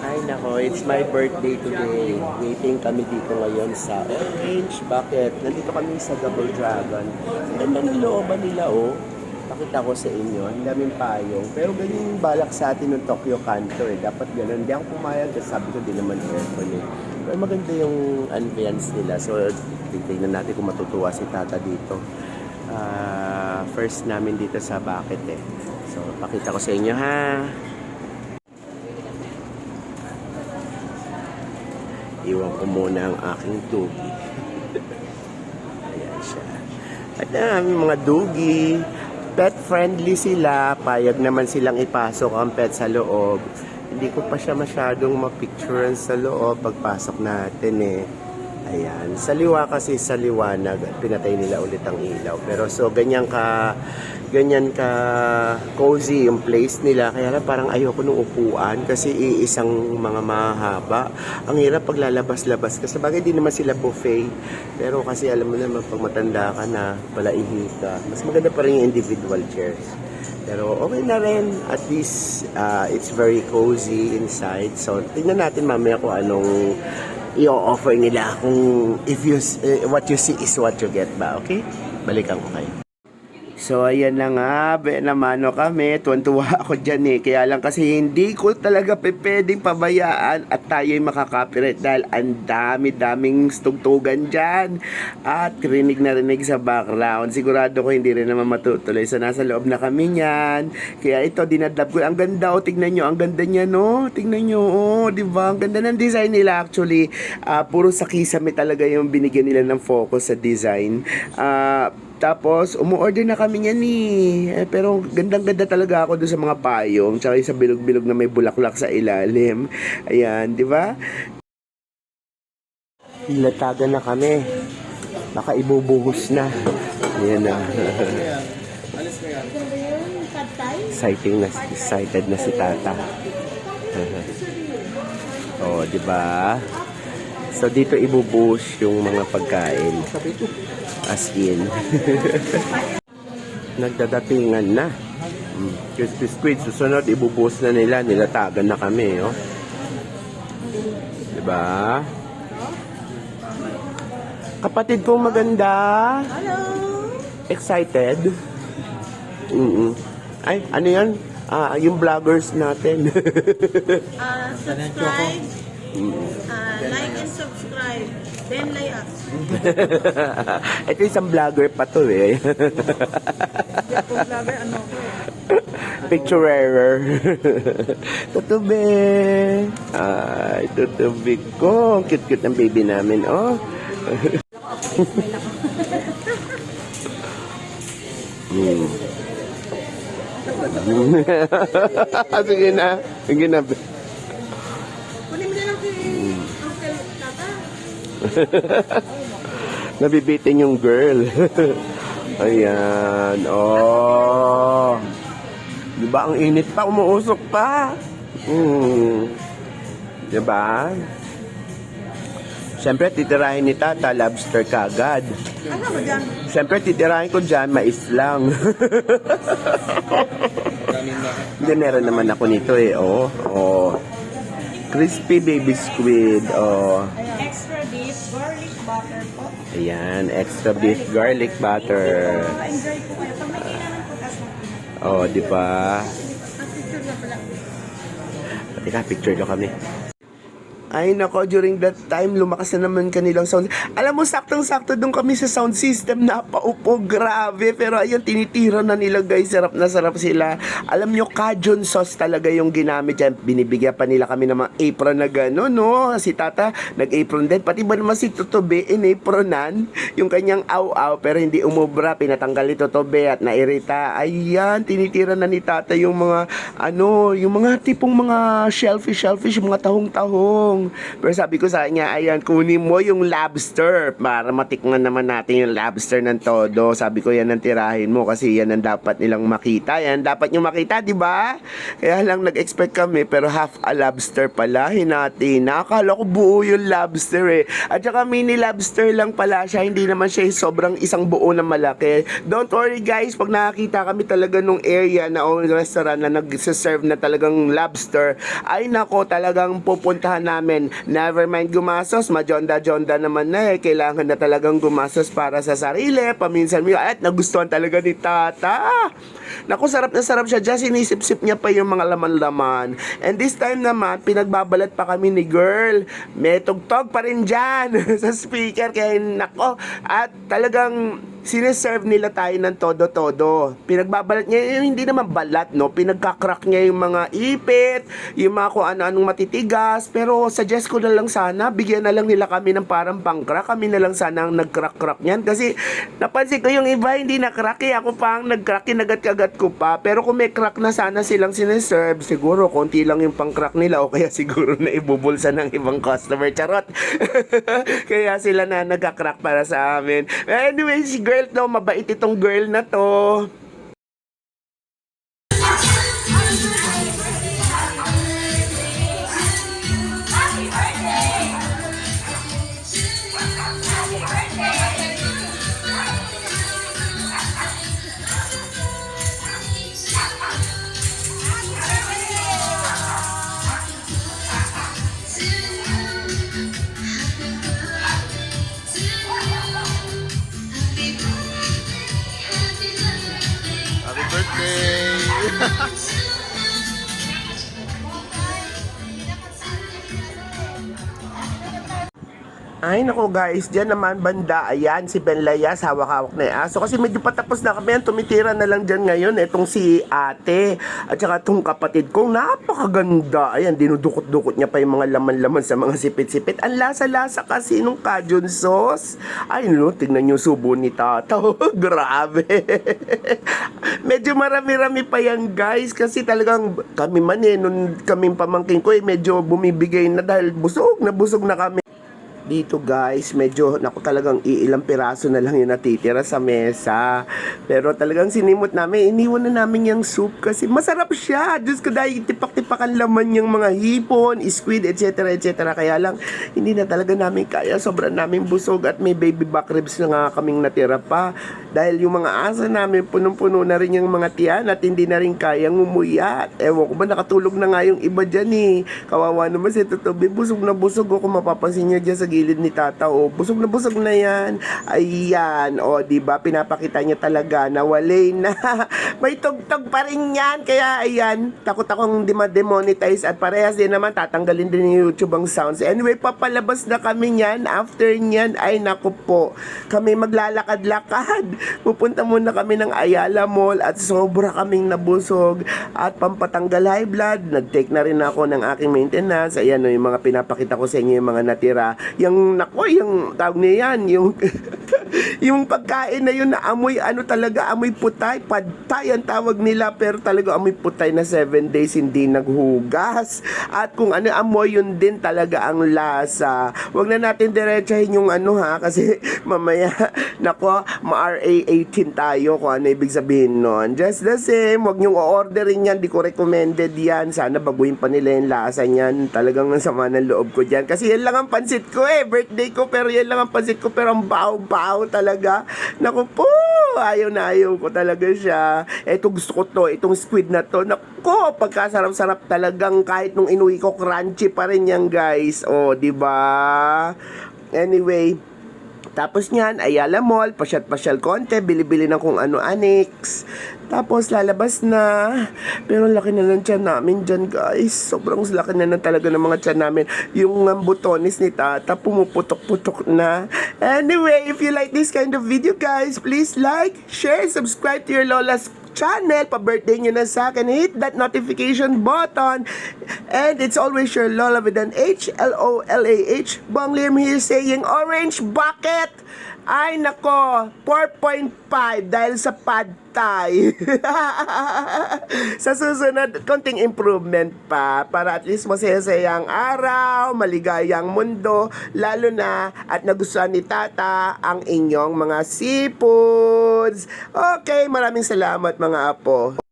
Ay nako, it's my birthday today. Waiting kami dito ngayon sa Orange. Bakit? Nandito kami sa Double Dragon. Ganda ng looban nila oh. Pakita ko sa inyo, ang daming payong. Pero ganyan yung balak sa atin ng Tokyo Kanto eh. Dapat ganun. Hindi ako pumayag kasi sabi ko di naman aircon eh. Pero maganda yung ambience nila. So, tingnan natin kung matutuwa si Tata dito. Ah, first namin dito sa Bakit eh. So, pakita ko sa inyo ha. Iwan ko muna ang aking dugi. Ayan siya. At dami mga dugi. Pet friendly sila. Payag naman silang ipasok ang pet sa loob. Hindi ko pa siya masyadong mapicturean sa loob pagpasok natin eh. Ayan. Sa liwa kasi sa liwanag, pinatay nila ulit ang ilaw. Pero so, ganyan ka, ganyan ka cozy yung place nila. Kaya lang parang ayoko nung upuan kasi iisang mga mahaba. Ang hirap paglalabas-labas kasi bagay di naman sila buffet. Pero kasi alam mo naman pag matanda ka na, palaihi ka. Mas maganda pa rin yung individual chairs. Pero okay na rin. At least, uh, it's very cozy inside. So, tingnan natin mamaya kung anong i-offer nila. Kung if you, eh, what you see is what you get ba. Okay? Balikan ko kayo. So, ayan na nga, be, namano kami, tuwan-tuwa ako dyan eh. Kaya lang kasi hindi ko talaga pwedeng pabayaan at tayo'y makaka-copyright dahil ang dami-daming stugtugan dyan. At rinig na rinig sa background. Sigurado ko hindi rin naman matutuloy. So, nasa loob na kami niyan. Kaya ito, dinadlap ko. Ang ganda, oh, tignan nyo. Ang ganda niya, no? Tignan nyo, oh, di ba? Ang ganda ng design nila actually. Ah, puro sa kisame talaga yung binigyan nila ng focus sa design. Ah, tapos, umu-order na kami niyan eh. eh pero gandang-ganda talaga ako doon sa mga payong. Tsaka sa bilog-bilog na may bulaklak sa ilalim. Ayan, di ba? Latagan na kami. Baka ibubuhos na. Ayan na. Exciting na, excited na si Tata. oh, di ba? So dito ibubuhos yung mga pagkain. As in. Nagdadatingan na. Mm. Crispy squid. Susunod, ibubuhos na nila. Nilatagan na kami, oh. Diba? Kapatid kong maganda. Hello! Excited? Mm Ay, ano yan? Ah, yung vloggers natin. Uh, subscribe. Uh, like and subscribe. Then layas. Ito isang vlogger pa to eh. Kung vlogger, ano ko eh. Picturerer. Tutubi. Ay, tutubi ko. Ang Cute-cute ng baby namin, oh. Hmm. Sige na. Sige na. Nabibitin yung girl. Ayan. Oh. Di ba ang init pa? Umuusok pa. Hmm. Di ba? Siyempre, titirahin ni Tata, lobster kagad. Ano ba dyan? Siyempre, titirahin ko dyan, mais lang. Hindi, meron naman ako nito eh. Oh, oh. Crispy baby squid. Oh. Ayan, extra beef garlic butter. Pa-enjoy po kayo. Pag may kailangan po kasi. Oh, di ba? Teka, picture ko kami. Ay nako, during that time, lumakas na naman kanilang sound. Alam mo, saktong-sakto doon kami sa sound system. Napaupo, grabe. Pero ayun, tinitira na nila guys. Sarap na sarap sila. Alam nyo, Cajun sauce talaga yung ginamit dyan. Binibigyan pa nila kami ng mga apron na gano'n, no? Si Tata, nag-apron din. Pati ba naman si Tutobe, in-apronan yung kanyang aw-aw. Pero hindi umubra. Pinatanggal ni Tutobe at nairita. Ayan, tinitira na ni Tata yung mga, ano, yung mga tipong mga shellfish, shellfish, yung mga tahong-tahong. Tanong. Pero sabi ko sa kanya, ayan, kunin mo yung lobster para matikman naman natin yung lobster ng todo. Sabi ko, yan ang tirahin mo kasi yan ang dapat nilang makita. Yan, dapat nyo makita, di ba? Kaya lang nag-expect kami, pero half a lobster pala. Hinati na. Ko buo yung lobster eh. At saka mini lobster lang pala siya. Hindi naman siya sobrang isang buo na malaki. Don't worry guys, pag nakakita kami talaga nung area na o restaurant na nag-serve na talagang lobster, ay nako talagang pupuntahan namin. Never mind gumasos, majonda-jonda naman na eh. Kailangan na talagang gumasos para sa sarili. Paminsan mo, at nagustuhan talaga ni Tata. Naku, sarap na sarap siya. Just sinisip-sip niya pa yung mga laman-laman. And this time naman, pinagbabalat pa kami ni girl. May tugtog pa rin dyan sa speaker. Kaya nako, at talagang sineserve nila tayo ng todo-todo. Pinagbabalat niya, yung hindi naman balat, no? Pinagkakrak niya yung mga ipit, yung mga kung ano-anong matitigas. Pero suggest ko na lang sana, bigyan na lang nila kami ng parang pangkrak. Kami na lang sana ang nagkrak-krak niyan. Kasi napansin ko yung iba hindi nakrak eh. Ako pa ang nagkrak, kinagat-kagat ko pa. Pero kung may crack na sana silang sineserve, siguro konti lang yung pangkrak nila o kaya siguro na ibubulsa ng ibang customer. Charot! kaya sila na nagkakrak para sa amin. Anyway, si girl to, mabait itong girl na to. Ay, nako guys, dyan naman banda, ayan, si Ben Layas, hawak-hawak na yung aso. Kasi medyo patapos na kami, yan, tumitira na lang dyan ngayon, itong si ate, at saka itong kapatid kong napakaganda. Ayan, dinudukot-dukot niya pa yung mga laman-laman sa mga sipit-sipit. Ang lasa-lasa kasi nung cajun sauce. Ay, no, tingnan yung subo ni Tata. Grabe. medyo marami-rami pa yan, guys, kasi talagang kami man eh, nung kaming pamangking ko eh, medyo bumibigay na dahil busog na busog na kami dito guys, medyo naku talagang iilang piraso na lang yung natitira sa mesa. Pero talagang sinimot namin, iniwan na namin yung soup kasi masarap siya. Diyos ko dahil tipak-tipakan laman yung mga hipon, squid, etc. etc. Kaya lang, hindi na talaga namin kaya. Sobrang namin busog at may baby back ribs na nga kaming natira pa. Dahil yung mga asa namin, punong-puno na rin yung mga tiyan at hindi na rin kayang umuyat. Ewan ko ba, nakatulog na nga yung iba dyan eh. Kawawa naman si Tutubi, busog na busog ako. Mapapansin niya dyan sa gilid ni Tata. O, busog na busog na yan. Ayan. O, di ba Pinapakita niya talaga na walay na. May tugtog pa rin yan. Kaya, ayan. Takot akong di ma-demonetize. At parehas din naman, tatanggalin din ni YouTube ang sounds. Anyway, papalabas na kami niyan. After niyan, ay naku po. Kami maglalakad-lakad. Pupunta muna kami ng Ayala Mall at sobra kaming nabusog. At pampatanggal high blood, nag-take na rin ako ng aking maintenance. Ayan o, yung mga pinapakita ko sa inyo, yung mga natira. Yung, nako, yung tawag niya yan, yung, yung pagkain na yun na amoy, ano talaga, amoy putay, padtay ang tawag nila, pero talaga amoy putay na 7 days hindi naghugas. At kung ano amoy, yun din talaga ang lasa. Huwag na natin diretsahin yung ano ha, kasi mamaya, nako, ma-RA 18 tayo kung ano ibig sabihin nun. Just the same, huwag niyong o-orderin yan, di ko recommended yan. Sana baguhin pa nila yung lasa niyan. Talagang ang sama ng loob ko dyan. Kasi yan lang ang pansit ko eh, birthday ko, pero yan lang ang pansit ko, pero ang baho-baho talaga. Naku po, ayaw na ayaw ko talaga siya. Eto gusto ko to, itong squid na to. Naku, pagkasarap-sarap talagang kahit nung inuwi ko, crunchy pa rin yan guys. O, di ba? Anyway, tapos niyan, Ayala Mall, pasyat-pasyal konti, bili-bili ng kung ano annex. Tapos lalabas na. Pero laki na ng tiyan namin dyan guys. Sobrang laki na na talaga ng mga tiyan namin. Yung um, butones ni Tata pumuputok-putok na. Anyway, if you like this kind of video guys, please like, share, subscribe to your Lola's channel. Pa-birthday nyo na sa akin. Hit that notification button. And it's always your Lola with an H, L-O-L-A-H. Bong Lim here saying orange bucket. Ay nako, 4.5 dahil sa pad thai. sa susunod, konting improvement pa para at least masaya-saya ang araw, maligayang mundo, lalo na at nagustuhan ni Tata ang inyong mga seafoods. Okay, maraming salamat mga apo.